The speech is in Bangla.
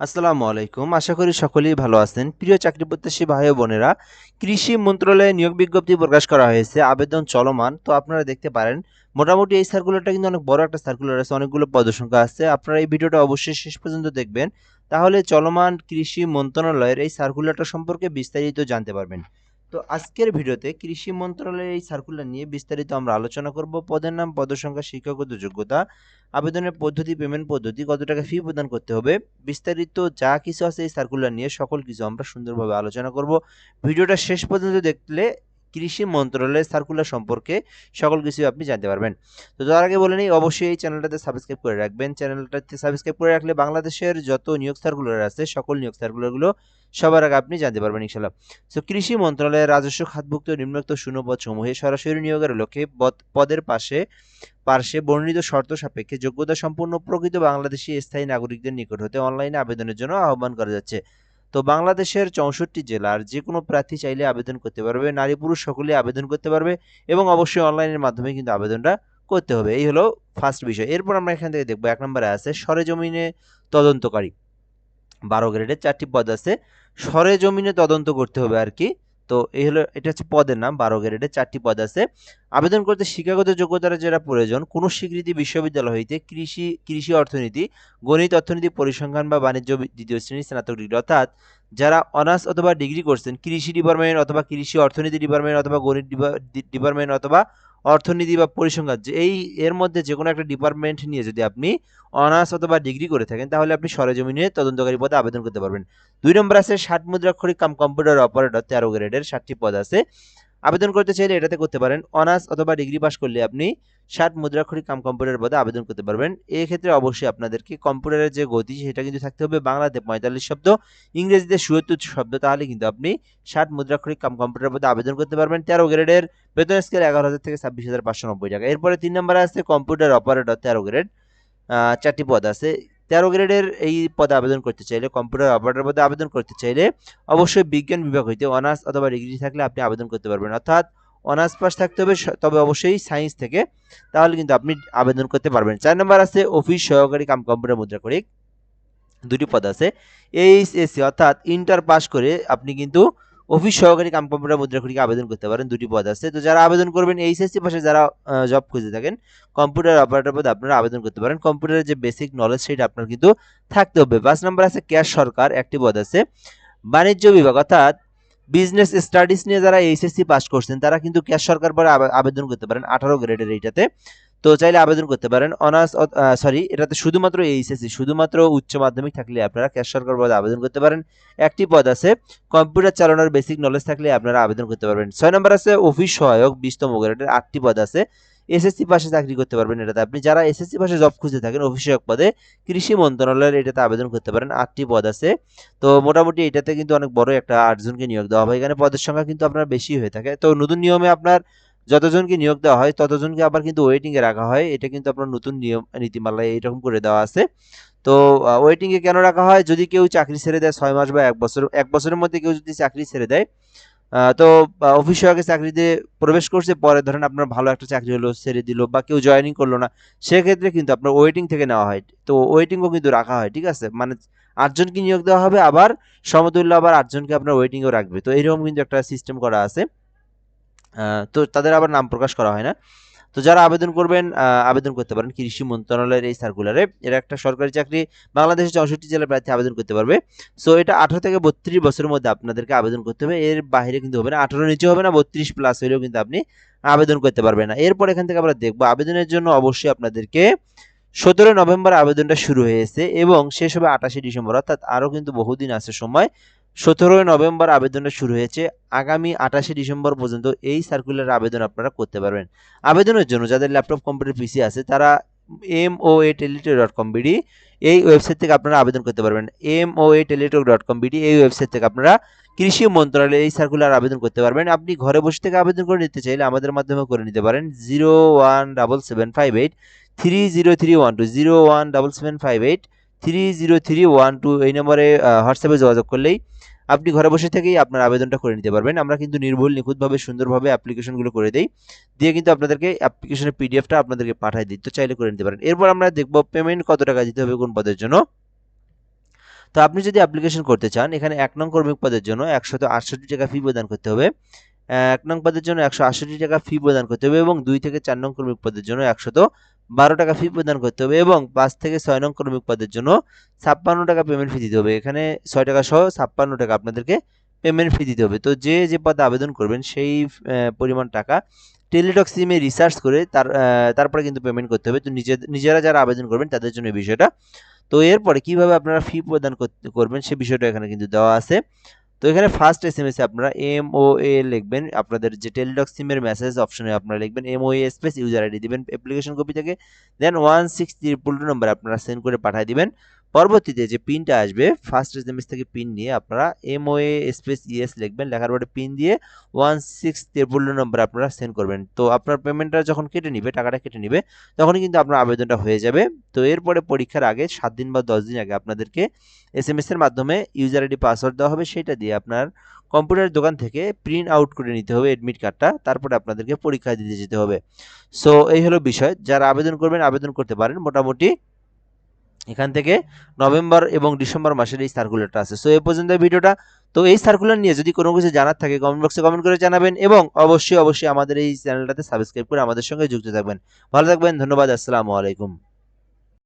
আসসালামু আলাইকুম। আশা করি সকলেই ভালো আছেন। প্রিয় চাকরি প্রত্যাশী ভাই বোনেরা, কৃষি মন্ত্রণালয়ে নিয়োগ বিজ্ঞপ্তি প্রকাশ করা হয়েছে। আবেদন চলমান। তো আপনারা দেখতে পারেন, মোটামুটি এই সার্কুলারটা কিন্তু অনেক বড় একটা সার্কুলার আছে, অনেকগুলো পদসংখ্যা আছে। আপনারা এই ভিডিওটা অবশ্যই শেষ পর্যন্ত দেখবেন। তাহলে চলমান কৃষি মন্ত্রণালয়ের এই সার্কুলারটা সম্পর্কে বিস্তারিত জানতে পারবেন। তো আজকের ভিডিওতে কৃষি মন্ত্রণালয়ের এই সার্কুলার নিয়ে বিস্তারিত আমরা আলোচনা করব। পদের নাম পদসংখ্যা শিক্ষাগত যোগ্যতা, আবেদনের পদ্ধতি পেমেন্ট পদ্ধতি, কত টাকা ফি প্রদান করতে হবে, বিস্তারিত যা কিছু আছে এই সার্কুলার নিয়ে সকল কিছু আমরা সুন্দরভাবে আলোচনা করব। ভিডিওটা শেষ পর্যন্ত দেখলে কৃষি মন্ত্রণালয়ের সার্কুলার সম্পর্কে সকল কিছু আপনি জানতে পারবেন। তো তার আগে বলে নিই, অবশ্যই এই চ্যানেলটাতে সাবস্ক্রাইব করে রাখবেন। চ্যানেলটাতে সাবস্ক্রাইব করে রাখলে বাংলাদেশের যত নিয়োগ সার্কুলার আছে, সকল নিয়োগ সার্কুলারগুলো সবার আগে আপনি জানতে পারবেন ইনশাল্লাহ তো কৃষি মন্ত্রণালয়ের রাজস্ব খাতভুক্ত নিম্নোক্ত শূন্যপদ সমূহে সরাসরি নিয়োগের লক্ষ্যে পদ- পদের পাশে, পার্শ্বে বর্ণিত শর্ত সাপেক্ষে যোগ্যতা সম্পন্ন প্রকৃত বাংলাদেশি স্থায়ী নাগরিকদের নিকট হতে অনলাইনে আবেদনের জন্য আহ্বান করা যাচ্ছে। তো বাংলাদেশের চৌষট্টি জেলার যে কোনো প্রার্থী চাইলে আবেদন করতে পারবে, নারী পুরুষ সকলে আবেদন করতে পারবে এবং অবশ্যই অনলাইনের মাধ্যমে কিন্তু আবেদনটা করতে হবে। এই হলো ফার্স্ট বিষয়। এরপর আমরা এখান থেকে দেখব, এক নম্বরে আছে সরেজমিনে তদন্তকারী। বারো গ্রেডের চারটি পদ আছে। সরেজমিনে তদন্ত করতে হবে আর কি। তো এই হলো, এটা হচ্ছে পদের নাম, বারো গ্রেডে চারটি পদ আছে। আবেদন করতে শিক্ষাগত যোগ্যতার যেটা প্রয়োজন, কোনো স্বীকৃতি বিশ্ববিদ্যালয় হইতে কৃষি কৃষি অর্থনীতি, গণিত, অর্থনীতি, পরিসংখ্যান বা বাণিজ্য দ্বিতীয় শ্রেণির স্নাতক ডিগ্রি, অর্থাৎ যারা অনার্স অথবা ডিগ্রি করছেন, কৃষি ডিপার্টমেন্ট অথবা কৃষি অর্থনীতি ডিপার্টমেন্ট অথবা গণিত ডিপার্টমেন্ট অথবা অর্থনীতি বা পরিসংখ্যান, যে এই এর মধ্যে যে কোনো একটা ডিপার্টমেন্ট নিয়ে যদি আপনি অনার্স অথবা ডিগ্রি করে থাকেন, তাহলে আপনি সরেজমিনে তদন্তকারী পদে আবেদন করতে পারবেন। দুই নম্বর আছে ষাট মুদ্রাক্ষরিক কাম কম্পিউটার অপারেটর তেরো গ্রেডের ষাটটি পদ আছে। আবেদন করতে চাইলে এটাতে করতে পারেন, অনার্স অথবা ডিগ্রি পাস করলে আপনি ষাট মুদ্রাক্ষরিক কাম কম্পিউটার পদে আবেদন করতে পারবেন। এই ক্ষেত্রে অবশ্যই আপনাদেরকে কম্পিউটারের যে গতি, সেটা কিন্তু থাকতে হবে। বাংলাতে পঁয়তাল্লিশ শব্দ, ইংরেজিতে সুয়ত্তর শব্দ, তাহলে কিন্তু আপনি ষাট মুদ্রাক্ষরিক কাম কম্পিউটার পদে আবেদন করতে পারবেন। তেরো গ্রেডের বেতন স্কেল এগারো হাজার থেকে ছাব্বিশ হাজার পাঁচশো নব্বই টাকা। এরপরে তিন নম্বরে আছে কম্পিউটার অপারেটর তেরো গ্রেড চারটি পদ আছে। তেরো গ্রেডের এই পদে আবেদন করতে চাইলে কম্পিউটার অপারেটর পদে আবেদন করতে চাইলে অবশ্যই বিজ্ঞান বিভাগ হইতে অনার্স অথবা ডিগ্রি থাকলে আপনি আবেদন করতে পারবেন। অর্থাৎ অনার্স পাস থাকতে হবে তবে অবশ্যই সায়েন্স থেকে, তাহলে কিন্তু আপনি আবেদন করতে পারবেন। চার নম্বর আছে অফিস সহকারী কাম কম্পিউটার মুদ্রাক্ষরিক দুটি পদ আছে এইচএসসি অর্থাৎ ইন্টার পাস করে আপনি কিন্তু অফিস সহকারী কাম কম্পিউটার মুদ্রাক্ষরিকে আবেদন করতে পারেন, দুটি পদ আছে। তো যারা আবেদন করবেন, এইচএসসি পাশে যারা জব খুঁজে থাকেন কম্পিউটার অপারেটর পদে আপনারা আবেদন করতে পারেন। কম্পিউটারের যে বেসিক নলেজ সেটা আপনার কিন্তু থাকতে হবে। পাঁচ নম্বর আছে ক্যাশ সরকার, একটি পদ আছে। বাণিজ্য বিভাগ, অর্থাৎ বিজনেস স্টাডিজ নিয়ে যারা এইচএসসি পাস করছেন, তারা কিন্তু ক্যাশ সরকার পরে আবেদন করতে পারেন আঠারো গ্রেডের এইটাতে। তো চাইলে আবেদন করতে পারেন। অনার্স সরি এটাতে শুধুমাত্র এইচএসসি শুধুমাত্র উচ্চ মাধ্যমিক থাকলে আপনারা ক্যাশ সরকার পদে আবেদন করতে পারেন। একটি পদ আছে, কম্পিউটার চালানোর বেসিক নলেজ থাকলে আপনারা আবেদন করতে পারবেন। ছয় নম্বর আছে, অফিস সহায়ক, বিশতম গ্রেডের আটটি পদ আছে। এসএসসি পাশে চাকরি করতে পারবেন এটাতে আপনি। যারা এসএসসি পাশে জব খুঁজে থাকেন, অফিস সহায়ক পদে, কৃষি মন্ত্রণালয়ের এটাতে আবেদন করতে পারেন। আটটি পদ আছে। তো মোটামুটি এটাতে কিন্তু অনেক বড় একটা আটজনকে নিয়োগ দেওয়া হয়। এখানে পদের সংখ্যা কিন্তু আপনার বেশি হয়ে থাকে। তো নতুন নিয়মে আপনার যতজনকে নিয়োগ দেওয়া হয়, ততজনকে আবার কিন্তু ওয়েটিং এ রাখা হয়। এটা কিন্তু আপনার নতুন নিয়ম নীতিমালায় এরকম করে দেওয়া আছে। তো ওয়েটিং এ কেন রাখা হয়? যদি কেউ চাকরি ছেড়ে দেয় ছয় মাস বা এক বছর, এক বছরের মধ্যে কেউ যদি চাকরি ছেড়ে দেয় তো অফিস সহায়কের চাকরিতে প্রবেশ করছে, পরে ধরেন আপনার ভালো একটা চাকরি হলো, ছেড়ে দিল বা কেউ জয়েনিং করল না, সেক্ষেত্রে কিন্তু আপনার ওয়েটিং থেকে নেওয়া হয়। তো ওয়েটিংও কিন্তু রাখা হয়, ঠিক আছে? মানে আটজনকে নিয়োগ দেওয়া হবে, আবার সমতুল্য আবার আটজনকে আপনার ওয়েটিংও রাখবে। তো এরকম কিন্তু একটা সিস্টেম করা আছে। তো তাদের আবার নাম প্রকাশ করা হয় না। তো যারা আবেদন করবেন আবেদন করতে পারেন কৃষি মন্ত্রণালয়ের এই সার্কুলারে এরা একটা সরকারি চাকরি, বাংলাদেশের চৌষট্টি জেলার প্রার্থী আবেদন করতে পারবে। সো এটা আঠারো থেকে বত্রিশ বছরের মধ্যে আপনাদেরকে আবেদন করতে হবে। এর বাইরে কিন্তু হবে না, আঠারো নিচে হবে না, বত্রিশ প্লাস হলেও কিন্তু আপনি আবেদন করতে পারবেন না। এরপর এখান থেকে আমরা দেখব, আবেদনের জন্য অবশ্যই আপনাদেরকে সতেরো নভেম্বর আবেদনটা শুরু হয়েছে এবং শেষ হবে আঠাশে ডিসেম্বর, অর্থাৎ আরও কিন্তু বহুদিন আছে সময়। সতেরোই নভেম্বর আবেদনটা শুরু হয়েছে। আগামী আঠাশে ডিসেম্বর পর্যন্ত এই সার্কুলার আবেদন আপনারা করতে পারবেন। আবেদনের জন্য যাদের ল্যাপটপ কম্পিউটার পিসি আছে, তারা M O A Teletalk dot com BD এই ওয়েবসাইট থেকে আপনারা আবেদন করতে পারবেন। M O A Teletalk dot com BD এই ওয়েবসাইট থেকে আপনারা কৃষি মন্ত্রণালয়ে এই সার্কুলার আবেদন করতে পারবেন। আপনি ঘরে বসে থেকে আবেদন করে নিতে চাইলে আমাদের মাধ্যমে করে নিতে পারেন। Zero one double seven five eight three zero three one two zero one double seven five eight three zero three one two এই নম্বরে হোয়াটসঅ্যাপে যোগাযোগ করলেই আপনি ঘরে বসে থেকেই আপনার আবেদনটা করে নিতে পারবেন। আমরা কিন্তু নির্ভুল, নিখুঁতভাবে, সুন্দরভাবে অ্যাপ্লিকেশনগুলো করে দিই। দিয়ে কিন্তু আপনাদেরকে অ্যাপ্লিকেশনের পিডিএফটা আপনাদেরকে পাঠিয়ে দিই। তো চাইলে করে নিতে পারেন। এরপর আমরা দেখব পেমেন্ট কত টাকা দিতে হবে কোন পদের জন্য। তো আপনি যদি অ্যাপ্লিকেশন করতে চান, এখানে এক নং কর্মী পদের জন্য একশত আটষট্টি টাকা ফি প্রদান করতে হবে। এক নং পদের জন্য একশো আটষট্টি টাকা ফি প্রদান করতে হবে এবং দুই থেকে চার নং কর্মী পদের জন্য একশত বারো টাকা ফি প্রদান করতে হবে এবং পাঁচ থেকে ছয় নং কর্মী পদের জন্য ছাপ্পান্ন টাকা পেমেন্ট ফি দিতে হবে। এখানে ছয় টাকা সহ ছাপ্পান্ন টাকা আপনাদেরকে পেমেন্ট ফি দিতে হবে। তো যে যে পদে আবেদন করবেন সেই পরিমাণ টাকা টেলিটক সিমে রিসার্চ করে তার তারপরে কিন্তু পেমেন্ট করতে হবে। তো নিজে, নিজেরা যারা আবেদন করবেন তাদের জন্য এই বিষয়টা। তো এরপরে কীভাবে আপনারা ফি প্রদান করবেন সে বিষয়টা এখানে কিন্তু দেওয়া আছে। তো এখানে ফার্স্ট এস এম এস আপনারা এম ও এ লিখবেন, আপনাদের যে টেলিডক সিমের মেসেজ অপশনে আপনারা লিখবেন M O A space user ID দিবেন অ্যাপ্লিকেশন কপি থেকে দেন one six triple two number আপনারা সেন্ড করে পাঠিয়ে দিবেন। পরবর্তীতে যে পিনটা আসবে ফার্স্ট এস এম থেকে পিন নিয়ে আপনারা M O A space ES লিখবেন, লেখার পরে পিন দিয়ে one six triple two number আপনারা সেন্ড করবেন। তো আপনার পেমেন্টটা যখন কেটে নিবে, টাকাটা কেটে নিবে, তখনই কিন্তু আপনার আবেদনটা হয়ে যাবে। তো এরপরে পরীক্ষার আগে সাত দিন বা দশ দিন আগে আপনাদেরকে এস এম এস এর মাধ্যমে ইউজার আইডি পাসওয়ার্ড দেওয়া হবে। সেটা দিয়ে আপনার কম্পিউটার দোকান থেকে প্রিন্ট আউট করে নিতে হবে এডমিট কার্ডটা তারপরে আপনাদেরকে পরীক্ষা দিতে যেতে হবে। সো এই হলো বিষয়। যারা আবেদন করবেন, আবেদন করতে পারেন। মোটামুটি এখান থেকে নভেম্বর এবং ডিসেম্বর মাসের এই সার্কুলারটা আছে। সো এ পর্যন্ত ভিডিওটা। তো, এই সার্কুলার নিয়ে যদি কোনো কিছু জানার থাকে কমেন্ট বক্সে কমেন্ট করে জানাবেন এবং অবশ্যই অবশ্যই আমাদের এই চ্যানেলটাতে সাবস্ক্রাইব করে আমাদের সঙ্গে যুক্ত থাকবেন। ভালো থাকবেন, ধন্যবাদ, আসসালামু আলাইকুম।